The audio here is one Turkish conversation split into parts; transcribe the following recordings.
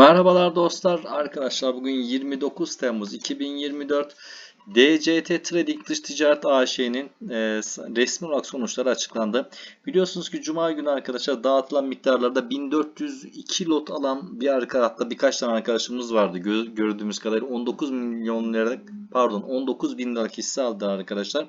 Merhabalar dostlar, arkadaşlar bugün 29 Temmuz 2024 DCT Trading Dış Ticaret AŞ'nin e, resmi olarak sonuçları açıklandı. Biliyorsunuz ki Cuma günü arkadaşlar dağıtılan miktarlarda 1402 lot alan bir arka birkaç tane arkadaşımız vardı. Gö- gördüğümüz kadarıyla 19 milyon liralık pardon 19 bin liralık hisse aldılar arkadaşlar.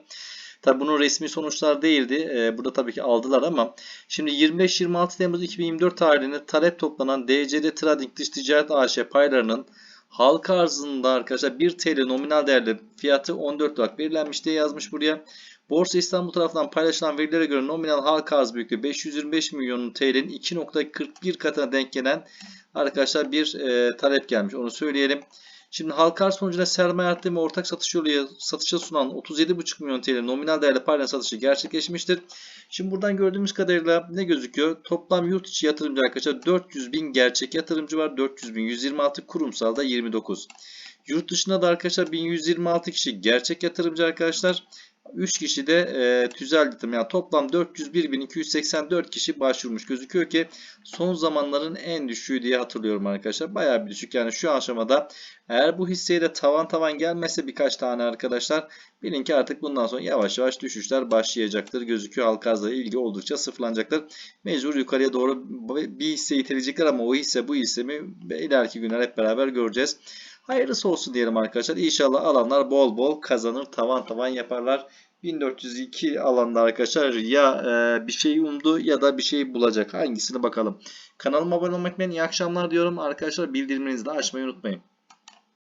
Tabi bunun resmi sonuçlar değildi. Ee, burada tabii ki aldılar ama şimdi 25-26 Temmuz 2024 tarihinde talep toplanan DCD Trading Dış Ticaret AŞ paylarının halka arzında arkadaşlar 1 TL nominal değerli fiyatı 14 olarak belirlenmiş diye yazmış buraya. Borsa İstanbul tarafından paylaşılan verilere göre nominal halka arz büyüklüğü 525 milyon TL'nin 2.41 katına denk gelen arkadaşlar bir e, talep gelmiş. Onu söyleyelim. Şimdi halka arz sonucunda sermaye arttırma ortak satış yoluyla satışa sunan 37,5 milyon TL nominal değerli payla satışı gerçekleşmiştir. Şimdi buradan gördüğümüz kadarıyla ne gözüküyor? Toplam yurt içi yatırımcı arkadaşlar 400 bin gerçek yatırımcı var. 400 bin 126 kurumsal da 29. Yurt dışında da arkadaşlar 1126 kişi gerçek yatırımcı arkadaşlar. 3 kişi de e, tüzel yatırım. Yani toplam 401.284 kişi başvurmuş gözüküyor ki son zamanların en düşüğü diye hatırlıyorum arkadaşlar. Bayağı bir düşük. Yani şu aşamada eğer bu hisseye de tavan tavan gelmezse birkaç tane arkadaşlar bilin ki artık bundan sonra yavaş yavaş düşüşler başlayacaktır. Gözüküyor halka ilgi oldukça sıfırlanacaktır. Mecbur yukarıya doğru bir hisse itelecekler ama o hisse bu hisse mi ileriki günler hep beraber göreceğiz. Hayırlısı olsun diyelim arkadaşlar. İnşallah alanlar bol bol kazanır. Tavan tavan yaparlar. 1402 alanda arkadaşlar ya e, bir şey umdu ya da bir şey bulacak. Hangisini bakalım. Kanalıma abone olmayı unutmayın. İyi akşamlar diyorum. Arkadaşlar bildirimlerinizi de açmayı unutmayın.